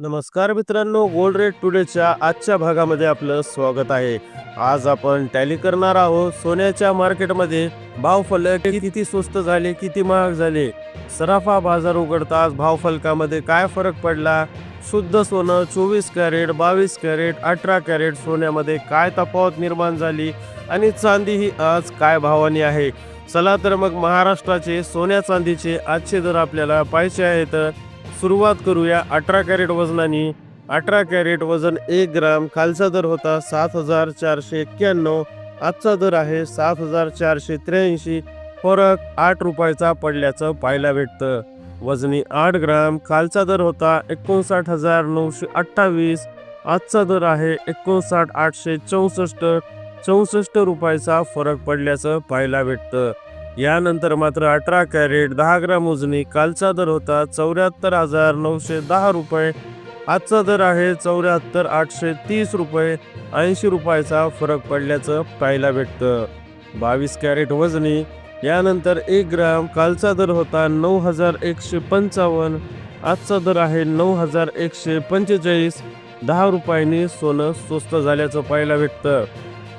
नमस्कार मित्रांनो gold rate टुडेच्या आजच्या भागामध्ये आपलं स्वागत आहे. आज आपण टॅली करणार आहोत. सोन्याच्या मार्केटमध्ये भाव फलक किती स्वस्त झाले किती महाग झाले? सराफा बाजार उघडताच भाव फलकामध्ये काय फरक पडला? शुद्ध सोनं चोवीस कॅरेट बावीस कॅरेट अठरा कॅरेट सोन्यामध्ये काय तफावत निर्माण झाली आणि चांदी ही आज काय भावाने आहे? चला तर मग महाराष्ट्राचे सोन्या चांदीचे आजचे दर आपल्याला पाहिजे आहेत. सुरुवात करूया अठरा कॅरेट वजनाने. अठरा कॅरेट वजन एक ग्राम खालचा दर होता सात हजार चारशे एक्क्याण्णव. आजचा दर आहे सात हजार चारशे त्र्याऐंशी. फरक आठ रुपयाचा पडल्याचं पाहायला भेटतं. वजनी आठ ग्राम खालचा दर होता एकोणसाठ हजार नऊशे अठ्ठावीस. आजचा दर आहे एकोणसाठ आठशे चौसष्ट. चौसष्ट रुपयाचा फरक पडल्याचं पाहायला भेटतं. यानंतर मात्र अठरा कॅरेट दहा ग्राम उजनी कालचा दर होता चौऱ्याहत्तर हजार नऊशे दहा रुपये. आजचा दर आहे चौऱ्याहत्तर आठशे तीस रुपये. ऐंशी रुपयाचा फरक पडल्याचं पाहायला भेटतं. बावीस कॅरेट वजनी यानंतर एक ग्राम कालचा दर होता नऊ हजार एकशे पंचावन्न. आजचा दर आहे नऊ हजार एकशे पंचेचाळीस. दहा रुपयांनी सोनं स्वस्त झाल्याचं पाहायला भेटतं.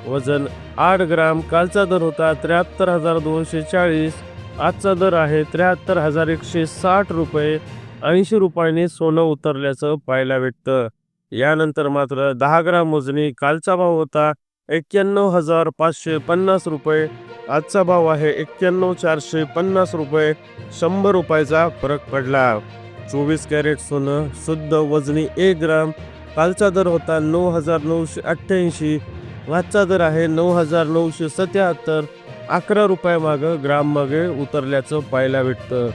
वजन आठ ग्राम कालचा दर होता त्र्याहत्तर हजार दोनशे चाळीस आजचा दर आहे त्र्याहत्तर हजार एकशे साठ रुपये ऐंशी रुपयाने सोनं उतरल्याचं पाहायला भेटतं. यानंतर मात्र दहा ग्राम मोजणी कालचा भाव होता एक्क्याण्णव हजार पाचशे पन्नास रुपये आजचा भाव आहे एक्क्याण्णव चारशे पन्नास रुपये शंभर रुपयाचा फरक पडला. चोवीस कॅरेट सोनं शुद्ध वजनी एक ग्राम कालचा दर होता नऊ हजार नऊशे अठ्ठ्याऐंशी वाजचा दर आहे नऊ हजार नऊशे सत्याहत्तर. अकरा रुपये मागं उतरल्याचं पाहायला भेटतं.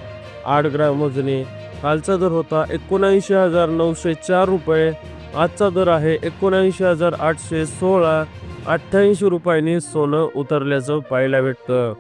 आठ ग्राम वजनी. कालचा दर होता एकोणऐंशी हजार नऊशे चार रुपये. आजचा दर आहे एकोणऐंशी हजार आठशे सोळा. अठ्ठ्याऐंशी रुपयांनी सोनं उतरल्याचं पाहायला भेटतं.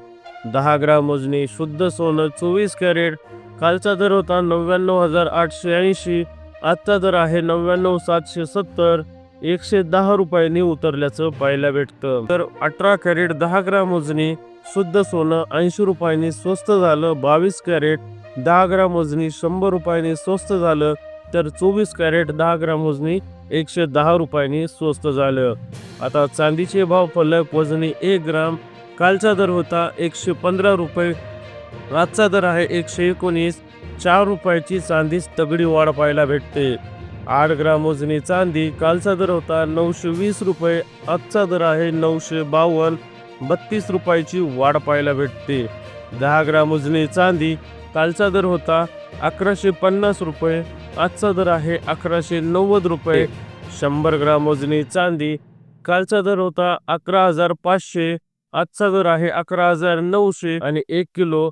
दहा ग्राम मोजणी शुद्ध सोनं चोवीस कॅरेट. कालचा दर होता नव्याण्णव हजार आठशे ऐंशी. आजचा दर आहे नव्याण्णव सातशे सत्तर. एकशे दहा रुपयांनी उतरल्याचं पाहायला भेटतं. तर अठरा कॅरेट दहा ग्राम मोजणी शुद्ध सोनं ऐंशी रुपयांनी स्वस्त झालं बावीस कॅरेट दहा ग्राम मोजणी शंभर रुपयांनी स्वस्त झालं तर चोवीस कॅरेट दहा ग्राम मोजणी एकशे दहा रुपयांनी स्वस्त झालं. आता चांदीचे भाव फलक वजनी एक ग्राम कालचा दर होता एकशे पंधरा रुपये आजचा दर आहे एकशे एकोणीस चार रुपयाची चांदीच तगडी वाढ पाहायला भेटते. आठ ग्राम मोजणी चांदी कालचा दर होता नऊशे वीस रुपये आजचा दर आहे नऊशे बावन्न बत्तीस रुपयाची वाढ पाहायला भेटते. दहा ग्राम मोजणी चांदी कालचा दर होता अकराशे पन्नास रुपये आजचा दर आहे अकराशे नव्वद रुपये. शंभर ग्राम मोजणी चांदी कालचा दर होता अकरा हजार पाचशे आजचा दर आहे अकरा हजार नऊशे आणि एक किलो.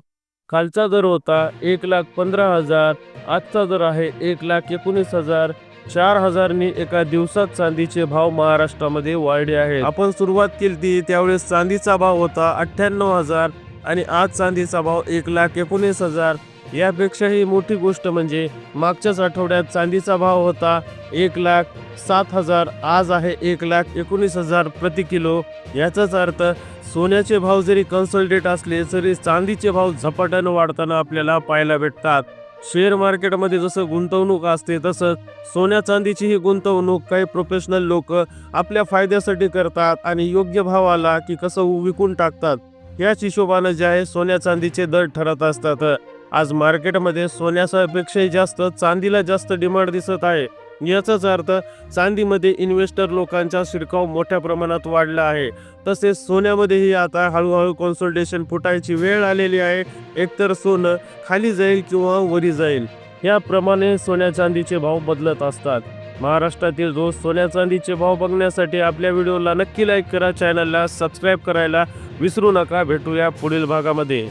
कालचा दर होता एक लाख पंधरा हजार आजचा दर आहे एक लाख एकोणीस हजार चार हजारनी एका दिवसात चांदीचे भाव महाराष्ट्रामध्ये वाढले आहेत. आपण सुरुवात केली ती त्यावेळेस चांदीचा भाव होता अठ्ठ्याण्णव हजार आणि आज चांदीचा भाव एक लाख एकोणीस हजार. यापेक्षाही मोठी गोष्ट म्हणजे मागच्याच आठवड्यात चांदीचा भाव होता एक लाख सात हजार आज आहे एक लाख एकोणीस हजार प्रति किलो. याचाच अर्थ सोन्याचे भाव जरी कन्सल्टेट असले तरी चांदीचे भाव झपाट्यानं वाढताना आपल्याला पाहायला भेटतात. शेअर मार्केटमध्ये जसं गुंतवणूक असते तसंच सोन्या चांदीची ही गुंतवणूक काही प्रोफेशनल लोक आपल्या फायद्यासाठी करतात आणि योग्य भाव आला की कसं विकून टाकतात याच हिशोबानं जे आहे सोन्या चांदीचे दर ठरत असतात. आज मार्केटमध्ये सोन्यापेक्षाही जास्त चांदीला जास्त डिमांड दिसत आहे. याचाच अर्थ चांदीमध्ये इन्व्हेस्टर लोकांचा शिरकाव मोठ्या प्रमाणात वाढला आहे. तसेच सोन्यामध्येही आता हळूहळू कॉन्सल्टेशन फुटायची वेळ आलेली आहे. एकतर सोनं खाली जाईल किंवा वरी जाईल. याप्रमाणे सोन्या चांदीचे भाव बदलत असतात. महाराष्ट्रातील रोज सोन्या चांदीचे भाव बघण्यासाठी आपल्या व्हिडिओला नक्की लाईक करा. चॅनलला सबस्क्राईब करायला विसरू नका. भेटूया पुढील भागामध्ये.